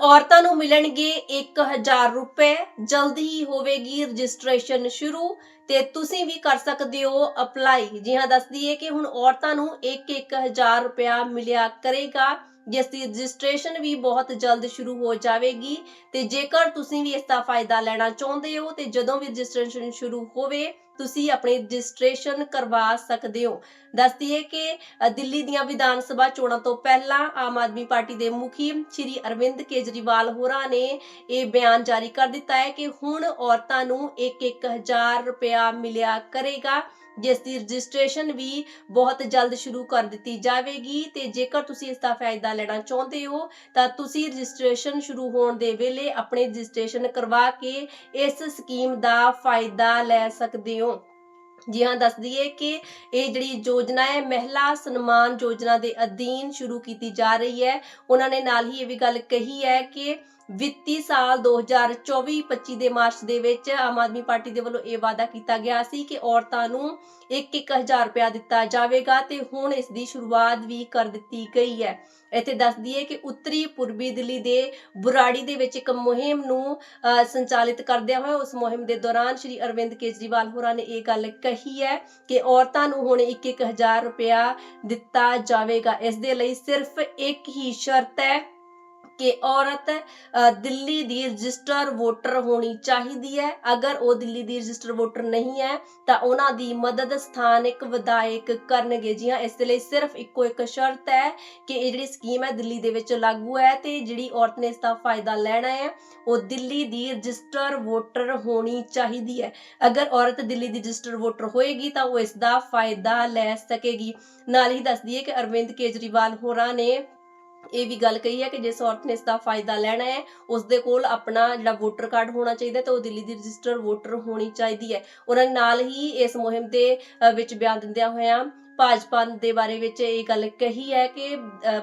ਔਰਤਾਂ ਨੂੰ ਮਿਲਣਗੇ 1000 ਰੁਪਏ। ਜਲਦੀ ਹੀ ਹੋਵੇਗੀ ਰਜਿਸਟ੍ਰੇਸ਼ਨ ਸ਼ੁਰੂ ਤੇ ਤੁਸੀਂ ਵੀ ਕਰ ਸਕਦੇ ਹੋ ਅਪਲਾਈ। ਜੀ ਹਾਂ ਦੱਸਦੀ ਹੈ ਕਿ ਹੁਣ ਔਰਤਾਂ ਨੂੰ 1-1000 ਰੁਪਇਆ ਮਿਲਿਆ ਕਰੇਗਾ। ਜਿਸ ਦੀ ਰਜਿਸਟ੍ਰੇਸ਼ਨ ਵੀ ਬਹੁਤ ਜਲਦ ਸ਼ੁਰੂ ਹੋ ਜਾਵੇਗੀ ਤੇ ਜੇਕਰ ਤੁਸੀਂ ਵੀ ਇਸ ਦਾ ਫਾਇਦਾ ਲੈਣਾ ਚਾਹੁੰਦੇ ਹੋ ਤੇ ਜਦੋਂ ਵੀ ਰਜਿਸਟ੍ਰੇਸ਼ਨ ਸ਼ੁਰੂ ਹੋਵੇ, ਤੁਸੀਂ ਆਪਣੀ ਰਜਿਸਟ੍ਰੇਸ਼ਨ ਕਰਵਾ ਸਕਦੇ ਹੋ। ਦੱਸਦੀ ਕਿ ਦਿੱਲੀ ਦੀਆਂ ਵਿਧਾਨ ਸਭਾ ਚੋਣਾਂ ਤੋਂ ਪਹਿਲਾਂ ਆਮ ਆਦਮੀ ਪਾਰਟੀ ਦੇ ਮੁਖੀ ਸ਼੍ਰੀ ਅਰਵਿੰਦ ਕੇਜਰੀਵਾਲ ਹੋਰਾਂ ਨੇ ਇਹ ਬਿਆਨ ਜਾਰੀ ਕਰ ਦਿੱਤਾ ਹੈ ਕਿ ਹੁਣ ਔਰਤਾਂ ਨੂੰ 1-1000 ਰੁਪਇਆ ਮਿਲਿਆ ਕਰੇਗਾ ਜਿਸ ਦੀ ਰਜਿਸਟ੍ਰੇਸ਼ਨ ਵੀ ਬਹੁਤ ਜਲਦ ਸ਼ੁਰੂ ਕਰ ਦਿੱਤੀ ਜਾਵੇਗੀ ਤੇ ਜੇਕਰ ਤੁਸੀਂ ਇਸ ਦਾ ਫਾਇਦਾ ਲੈਣਾ ਚਾਹੁੰਦੇ ਹੋ, ਤਾਂ ਤੁਸੀਂ ਰਜਿਸਟ੍ਰੇਸ਼ਨ ਸ਼ੁਰੂ ਹੋਣ ਦੇ ਵੇਲੇ ਆਪਣੇ ਰਜਿਸਟ੍ਰੇਸ਼ਨ ਕਰਵਾ ਕੇ ਇਸ ਸਕੀਮ ਦਾ ਫਾਇਦਾ ਲੈ ਸਕਦੇ ਹੋ। ਜੀ ਹਾਂ, ਦੱਸ ਦਈਏ ਕਿ ਇਹ ਜਿਹੜੀ ਯੋਜਨਾ ਹੈ, ਮਹਿਲਾ ਸਨਮਾਨ ਯੋਜਨਾ ਦੇ ਅਧੀਨ ਸ਼ੁਰੂ ਕੀਤੀ ਜਾ ਰਹੀ ਹੈ। ਉਹਨਾਂ ਨੇ ਨਾਲ ਹੀ ਇਹ ਵੀ ਗੱਲ ਕਹੀ ਹੈ ਕਿ ਵਿੱਤੀ ਸਾਲ 2024-25 ਦੇ ਮਾਰਚ ਦੇ ਵਿੱਚ ਆਮ ਆਦਮੀ ਪਾਰਟੀ ਦੇ ਵੱਲੋਂ ਇਹ ਵਾਅਦਾ ਕੀਤਾ ਗਿਆ ਸੀ ਕਿ ਔਰਤਾਂ ਨੂੰ 1-1000 ਰੁਪਇਆ ਦਿੱਤਾ ਜਾਵੇਗਾ ਤੇ ਹੁਣ ਇਸ ਦੀ ਸ਼ੁਰੂਆਤ ਵੀ ਕਰ ਦਿੱਤੀ ਗਈ ਹੈ। ਇੱਥੇ ਦੱਸ ਦਈਏ ਕਿ ਉੱਤਰੀ ਪੂਰਬੀ ਦਿੱਲੀ ਦੇ ਬੁਰਾੜੀ ਦੇ ਵਿੱਚ ਇੱਕ ਮੁਹਿੰਮ ਨੂੰ ਸੰਚਾਲਿਤ ਕਰਦਿਆਂ ਹੋਇਆ ਉਸ ਮੁਹਿੰਮ ਦੇ ਦੌਰਾਨ ਸ਼੍ਰੀ ਅਰਵਿੰਦ ਕੇਜਰੀਵਾਲ ਹੋਰਾਂ ਨੇ ਇਹ ਗੱਲ ਕਹੀ ਹੈ ਕਿ ਔਰਤਾਂ ਨੂੰ ਹੁਣ 1-1000 ਰੁਪਇਆ ਦਿੱਤਾ ਜਾਵੇਗਾ। ਇਸ ਦੇ ਲਈ ਸਿਰਫ ਇੱਕ ਹੀ ਸ਼ਰਤ ਹੈ ਕਿ ਔਰਤ ਦਿੱਲੀ ਦੀ ਰਜਿਸਟਰ ਵੋਟਰ ਹੋਣੀ ਚਾਹੀਦੀ ਹੈ। ਅਗਰ ਉਹ ਦਿੱਲੀ ਦੀ ਰਜਿਸਟਰ ਵੋਟਰ ਨਹੀਂ ਹੈ, ਤਾਂ ਉਹਨਾਂ ਦੀ ਮਦਦ ਸਥਾਨਕ ਵਿਧਾਇਕ ਕਰਨਗੇ। ਜੀ ਹਾਂ, ਇਸ ਲਈ ਸਿਰਫ ਇੱਕੋ ਇੱਕ ਸ਼ਰਤ ਹੈ ਕਿ ਇਹ ਜਿਹੜੀ ਸਕੀਮ ਹੈ ਦਿੱਲੀ ਦੇ ਵਿੱਚ ਲਾਗੂ ਹੈ ਤੇ ਜਿਹੜੀ ਔਰਤ ਨੇ ਇਸ ਦਾ ਫਾਇਦਾ ਲੈਣਾ ਹੈ, ਉਹ ਦਿੱਲੀ ਦੀ ਰਜਿਸਟਰ ਵੋਟਰ ਹੋਣੀ ਚਾਹੀਦੀ ਹੈ। ਅਗਰ ਔਰਤ ਦਿੱਲੀ ਦੀ ਰਜਿਸਟਰ ਵੋਟਰ ਹੋਏਗੀ, ਤਾਂ ਉਹ ਇਸ ਦਾ ਫਾਇਦਾ ਲੈ ਸਕੇਗੀ। ਨਾਲ ਹੀ ਦੱਸਦੀ ਹੈ ਕਿ ਅਰਵਿੰਦ ਕੇਜਰੀਵਾਲ ਹੋਰਾਂ ਨੇ ਇਹ ਵੀ ਗੱਲ ਕਹੀ ਹੈ ਕਿ ਜਿਸ ਔਰਤ ਨੇ ਇਸ ਦਾ ਫਾਇਦਾ ਲੈਣਾ ਹੈ ਉਸ ਦੇ ਕੋਲ ਆਪਣਾ ਜਿਹੜਾ ਵੋਟਰ ਕਾਰਡ ਹੋਣਾ ਚਾਹੀਦਾ ਤੇ ਉਹ ਦਿੱਲੀ ਦੀ ਰਜਿਸਟਰ ਵੋਟਰ ਹੋਣੀ ਚਾਹੀਦੀ ਹੈ। ਉਹਨਾਂ ਨਾਲ ਹੀ ਇਸ ਮੁਹਿੰਮ ਦੇ ਅ, ਵਿੱਚ ਬਿਆਨ ਦਿੰਦਿਆਂ ਹੋਇਆਂ ਭਾਜਪਾ ਦੇ ਬਾਰੇ ਵਿੱਚ ਇਹ ਗੱਲ ਕਹੀ ਹੈ ਕਿ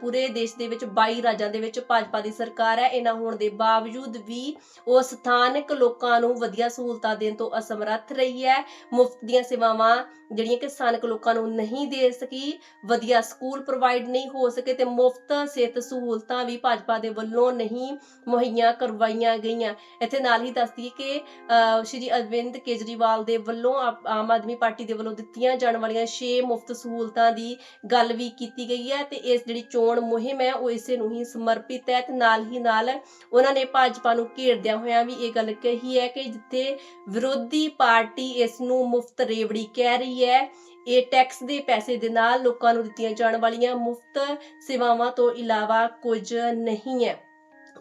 ਪੂਰੇ ਦੇਸ਼ ਦੇ ਵਿੱਚ 22 ਰਾਜਾਂ ਦੇ ਵਿੱਚ ਭਾਜਪਾ ਦੀ ਸਰਕਾਰ ਹੈ। ਇਹਨਾਂ ਹੋਣ ਦੇ ਬਾਵਜੂਦ ਵੀ ਉਹ ਸਥਾਨਕ ਲੋਕਾਂ ਨੂੰ ਵਧੀਆ ਸਹੂਲਤਾਂ ਦੇਣ ਤੋਂ ਅਸਮਰੱਥ ਰਹੀ ਹੈ। ਮੁਫਤ ਦੀਆਂ ਸੇਵਾਵਾਂ ਜਿਹੜੀਆਂ ਕਿ ਸਥਾਨਕ ਲੋਕਾਂ ਨੂੰ ਨਹੀਂ ਦੇ ਸਕੀ ਵਧੀਆ ਸਕੂਲ ਪ੍ਰੋਵਾਈਡ ਨਹੀਂ ਹੋ ਸਕੇ ਤੇ ਮੁਫਤ ਸਿਹਤ ਸਹੂਲਤਾਂ ਵੀ ਭਾਜਪਾ ਦੇ ਵੱਲੋਂ ਨਹੀਂ ਮੁਹੱਈਆ ਕਰਵਾਈਆਂ ਗਈਆਂ। ਇੱਥੇ ਨਾਲ ਹੀ ਦੱਸਦੀ ਕਿ ਅਹ, ਸ਼੍ਰੀ ਅਰਵਿੰਦ ਕੇਜਰੀਵਾਲ ਦੇ ਵੱਲੋਂ ਆਮ ਆਦਮੀ ਪਾਰਟੀ ਦੇ ਵੱਲੋਂ ਦਿੱਤੀਆਂ ਜਾਣ ਵਾਲੀਆਂ 6 ਮੁਫਤ ਸਹੂਲਤਾਂ ਦੀ ਗੱਲ ਵੀ ਕੀਤੀ ਗਈ ਹੈ ਤੇ ਇਸ ਜਿਹੜੀ ਚੋਣ ਮੁਹਿੰਮ ਹੈ ਉਹ ਇਸੇ ਨੂੰ ਹੀ ਸਮਰਪਿਤ ਹੈ ਤੇ ਨਾਲ ਹੀ ਨਾਲ ਉਹਨਾਂ ਨੇ ਭਾਜਪਾ ਨੂੰ ਘੇਰਦਿਆਂ ਹੋਇਆਂ ਵੀ ਇਹ ਗੱਲ ਕਹੀ ਹੈ ਕਿ ਜਿੱਥੇ ਵਿਰੋਧੀ ਪਾਰਟੀ ਇਸ ਨੂੰ ਮੁਫਤ ਰੇਵੜੀ ਕਹਿ ਰਹੀ ਹੈ, ਇਹ ਟੈਕਸ ਦੇ ਪੈਸੇ ਦੇ ਨਾਲ ਲੋਕਾਂ ਨੂੰ ਦਿੱਤੀਆਂ ਜਾਣ ਵਾਲੀਆਂ ਮੁਫਤ ਸੇਵਾਵਾਂ ਤੋਂ ਇਲਾਵਾ ਕੁਝ ਨਹੀਂ ਹੈ।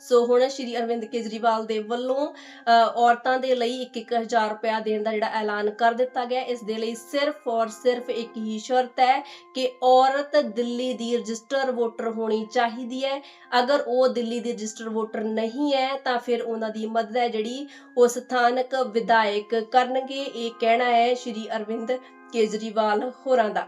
ਸੋ ਹੁਣ ਸ਼੍ਰੀ ਅਰਵਿੰਦ ਕੇਜਰੀਵਾਲ ਦੇ ਵੱਲੋਂ ਔਰਤਾਂ ਦੇ ਲਈ 1-1000 ਰੁਪਇਆ ਦੇਣ ਦਾ ਜਿਹੜਾ ਐਲਾਨ ਕਰ ਦਿੱਤਾ ਗਿਆ। ਇਸ ਦੇ ਲਈ ਸਿਰਫ ਔਰ ਸਿਰਫ ਇੱਕ ਹੀ ਸ਼ਰਤ ਹੈ ਕਿ ਔਰਤ ਦਿੱਲੀ ਦੀ ਰਜਿਸਟਰ ਵੋਟਰ ਹੋਣੀ ਚਾਹੀਦੀ ਹੈ। ਅਗਰ ਉਹ ਦਿੱਲੀ ਦੀ ਰਜਿਸਟਰ ਵੋਟਰ ਨਹੀਂ ਹੈ, ਤਾਂ ਫਿਰ ਉਹਨਾਂ ਦੀ ਮਦਦ ਹੈ ਜਿਹੜੀ ਉਹ ਸਥਾਨਕ ਵਿਧਾਇਕ ਕਰਨਗੇ। ਇਹ ਕਹਿਣਾ ਹੈ ਸ਼੍ਰੀ ਅਰਵਿੰਦ ਕੇਜਰੀਵਾਲ ਹੋਰਾਂ ਦਾ।